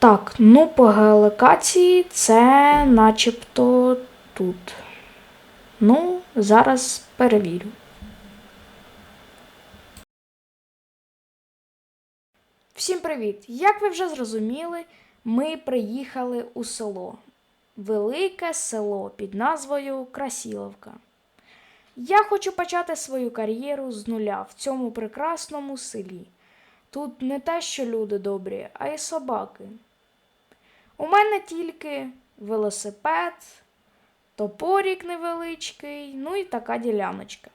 Так, ну по геолокації це начебто тут. Ну, зараз перевірю. Всім привіт! Як ви вже зрозуміли, ми приїхали у село. Велике село під назвою Красіловка. Я хочу почати свою кар'єру з нуля в цьому прекрасному селі. Тут не те, що люди добрі, а й собаки. У мене тільки велосипед, топорік невеличкий, ну і така діляночка.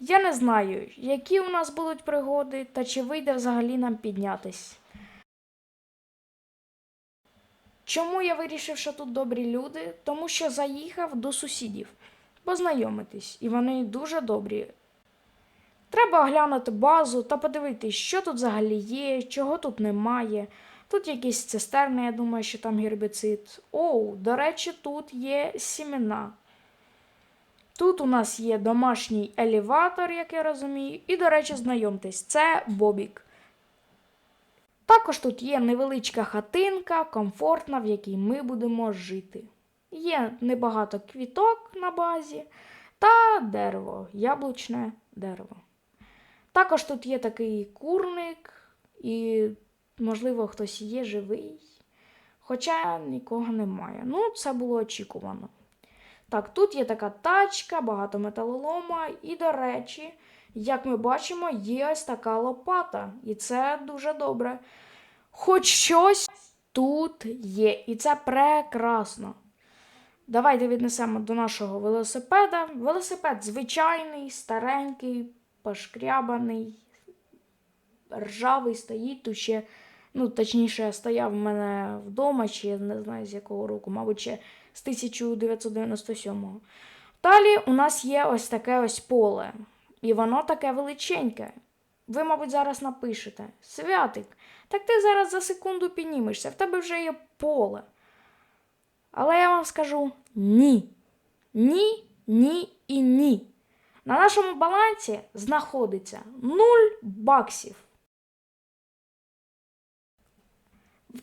Я не знаю, які у нас будуть пригоди та чи вийде взагалі нам піднятись. Чому я вирішив, що тут добрі люди? Тому що заїхав до сусідів познайомитись, і вони дуже добрі. Треба оглянути базу та подивитись, що тут взагалі є, чого тут немає. Тут якісь цистерни, я думаю, що там гербіцид. Оу, до речі, тут є сімена. Тут у нас є домашній елеватор, як я розумію, і, до речі, знайомтесь, це Бобік. Також тут є невеличка хатинка, комфортна, в якій ми будемо жити. Є небагато квіток на базі та дерево, яблучне дерево. Також тут є такий курник, і, можливо, хтось є живий, хоча нікого немає. Ну, це було очікувано. Так, тут є така тачка, багато металолома, і, до речі, як ми бачимо, є ось така лопата, і це дуже добре. Хоч щось тут є, і це прекрасно. Давайте віднесемо до нашого велосипеда. Велосипед звичайний, старенький, пошкрябаний, ржавий стоїть тут ще. Ну, точніше, стояв в мене вдома, чи я не знаю з якого року, мабуть, ще з 1997-го. Далі у нас є ось таке ось поле. І воно таке величеньке. Ви, мабуть, зараз напишете: Святик, так ти зараз за секунду піднімешся, в тебе вже є поле. Але я вам скажу ні. Ні, ні і ні. На нашому балансі знаходиться 0 баксів.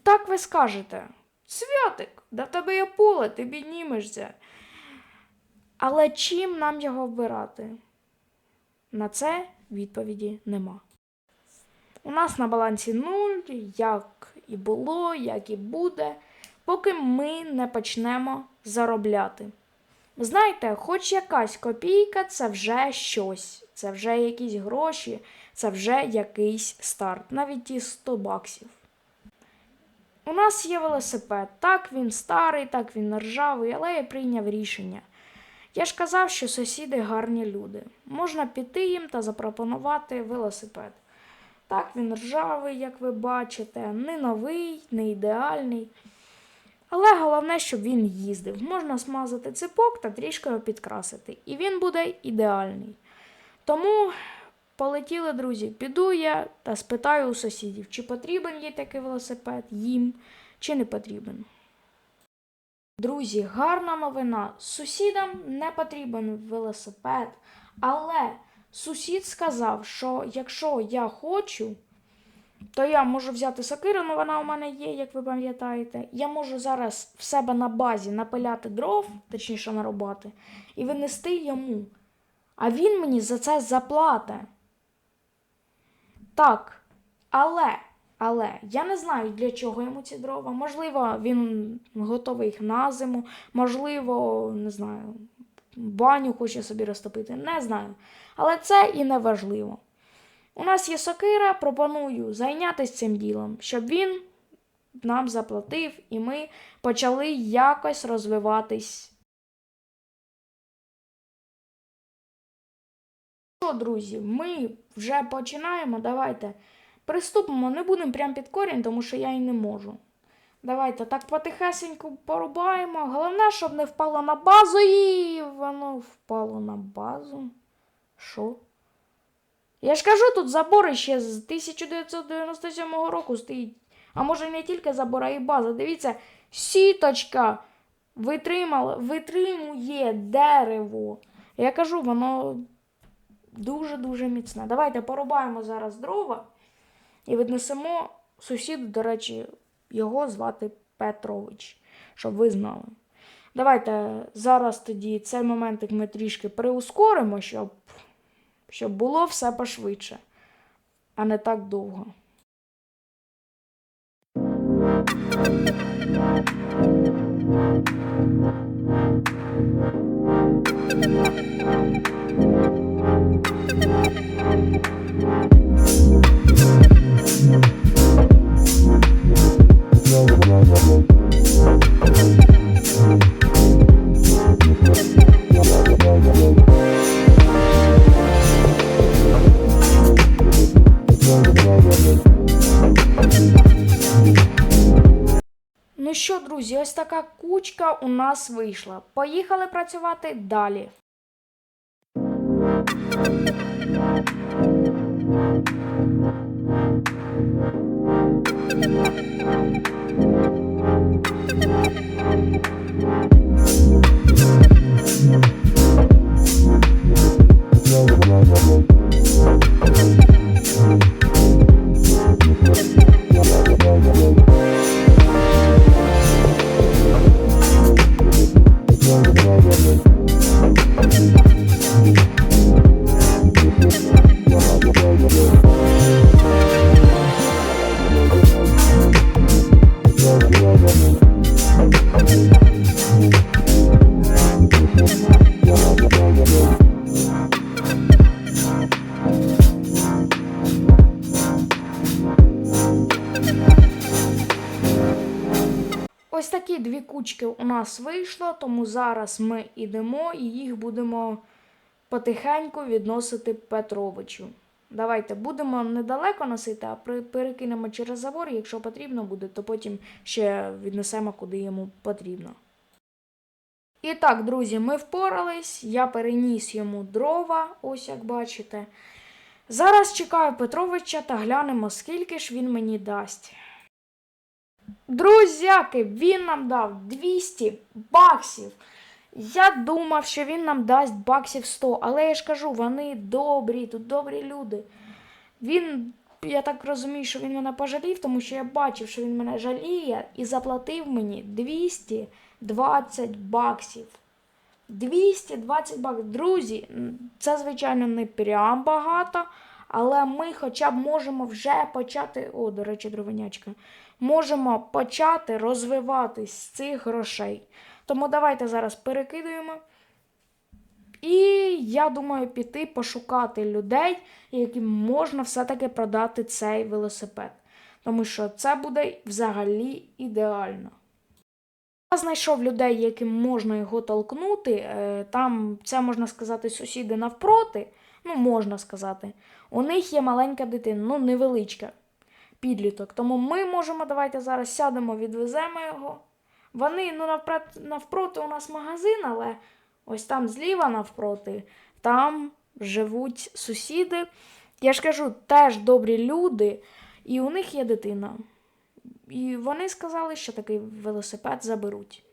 Так ви скажете, Святик, да в тебе є поле, ти піднімешся. Але чим нам його вбирати? На це відповіді нема. У нас на балансі нуль, як і було, як і буде, поки ми не почнемо заробляти. Знаєте, хоч якась копійка це вже щось, це вже якісь гроші, це вже якийсь старт, навіть ті 100 баксів. У нас є велосипед. Так він старий, так він ржавий, але я прийняв рішення. Я ж казав, що сусіди гарні люди. Можна піти їм та запропонувати велосипед. Так, він ржавий, як ви бачите, не новий, не ідеальний. Але головне, щоб він їздив. Можна смазати ципок та трішки його підкрасити. І він буде ідеальний. Тому полетіли, друзі, піду я та спитаю у сусідів, чи потрібен їй такий велосипед їм, чи не потрібен. Друзі, гарна новина. Сусідам не потрібен велосипед, але сусід сказав, що якщо я хочу, то я можу взяти сокиру, ну вона у мене є, як ви пам'ятаєте. Я можу зараз в себе на базі напиляти дров, точніше нарубати, і винести йому. А він мені за це заплате. Так, але, але я не знаю, для чого йому ці дрова. Можливо, він готовий їх на зиму, можливо, не знаю, баню хоче собі розтопити, не знаю. Але це і не важливо. У нас є сокира, пропоную зайнятися цим ділом, щоб він нам заплатив і ми почали якось розвиватись. Що, друзі, ми вже починаємо. Давайте приступимо, не будемо прямо під корінь, тому що я і не можу. Давайте так потихесеньку порубаємо. Головне, щоб не впало на базу і воно впало на базу. Що? Я ж кажу, тут забори ще з 1997 року стоїть. А може не тільки забор, а і база. Дивіться, сіточка витримала, витримує дерево. Я кажу, воно дуже-дуже міцне. Давайте порубаємо зараз дрова і віднесемо сусід, до речі, його звати Петрович, щоб ви знали. Давайте зараз тоді цей моментик ми трішки приускоримо, щоб, щоб було все пошвидше, а не так довго. Ну що, друзі, ось така кучка у нас вийшла. Поїхали працювати далі. Ось кучки у нас вийшло, тому зараз ми йдемо і їх будемо потихеньку відносити Петровичу. Давайте будемо недалеко носити, а перекинемо через забор. Якщо потрібно буде, то потім ще віднесемо куди йому потрібно. І так, друзі, ми впорались. Я переніс йому дрова, ось як бачите. Зараз чекаю Петровича та глянемо, скільки ж він мені дасть. Друзяки, він нам дав 200 баксів. Я думав, що він нам дасть баксів 100, але я ж кажу, вони добрі, тут добрі люди. Він, я так розумію, що він мене пожалів, тому що я бачив, що він мене жаліє і заплатив мені 220 баксів. 220 баксів. Друзі, це, звичайно, не прям багато, але ми хоча б можемо вже почати. О, до речі, дровенячка. Можемо почати розвиватись з цих грошей. Тому давайте зараз перекидуємо. І я думаю піти пошукати людей, яким можна все-таки продати цей велосипед. Тому що це буде взагалі ідеально. Я знайшов людей, яким можна його толкнути. Е, Там, це можна сказати, сусіди навпроти. Ну, можна сказати. У них є маленька дитина, ну невеличка, підліток. Тому ми можемо, давайте зараз сядемо, відвеземо його. Вони, ну, навпроти, навпроти у нас магазин, але ось там зліва навпроти, там живуть сусіди. Я ж кажу, теж добрі люди, і у них є дитина. І вони сказали, що такий велосипед заберуть.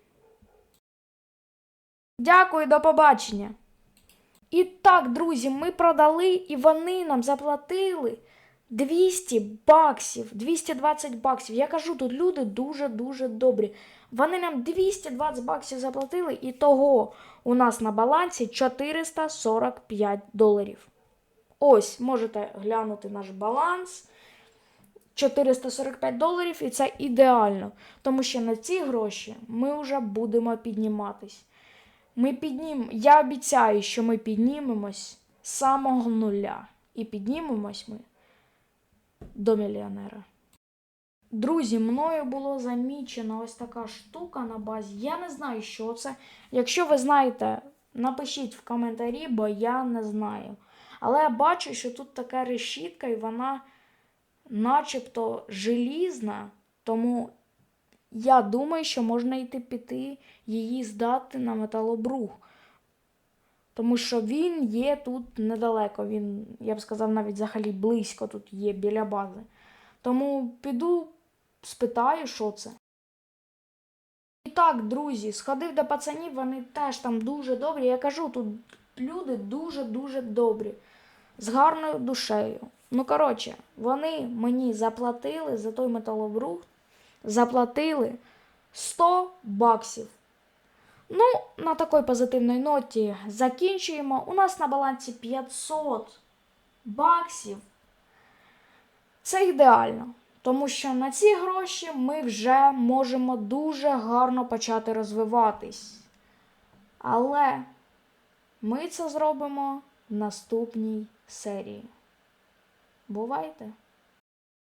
Дякую, до побачення. І так, друзі, ми продали, і вони нам заплатили 200 баксів, 220 баксів. Я кажу, тут люди дуже-дуже добрі. Вони нам 220 баксів заплатили, і того у нас на балансі 445 доларів. Ось, можете глянути наш баланс. 445 доларів, і це ідеально. Тому що на ці гроші ми вже будемо підніматись. Ми піднім... Я обіцяю, що ми піднімемось з самого нуля. І піднімемось ми до мільйонера. Друзі, мною було замічена ось така штука на базі. Я не знаю, що це. Якщо ви знаєте, напишіть в коментарі, бо я не знаю. Але я бачу, що тут така решітка, і вона начебто желізна, тому я думаю, що можна йти піти її здати на металобрух. Тому що він є тут недалеко. Він, я б сказав, навіть взагалі близько тут є біля бази. Тому піду, спитаю, що це. І так, друзі, сходив до пацанів, вони теж там дуже добрі. Я кажу, тут люди дуже-дуже добрі, з гарною душею. Ну, коротше, вони мені заплатили за той металобрухт, заплатили 100 баксів. Ну, на такій позитивній ноті закінчуємо. У нас на балансі 500 баксів. Це ідеально, тому що на ці гроші ми вже можемо дуже гарно почати розвиватись. Але ми це зробимо в наступній серії. Бувайте!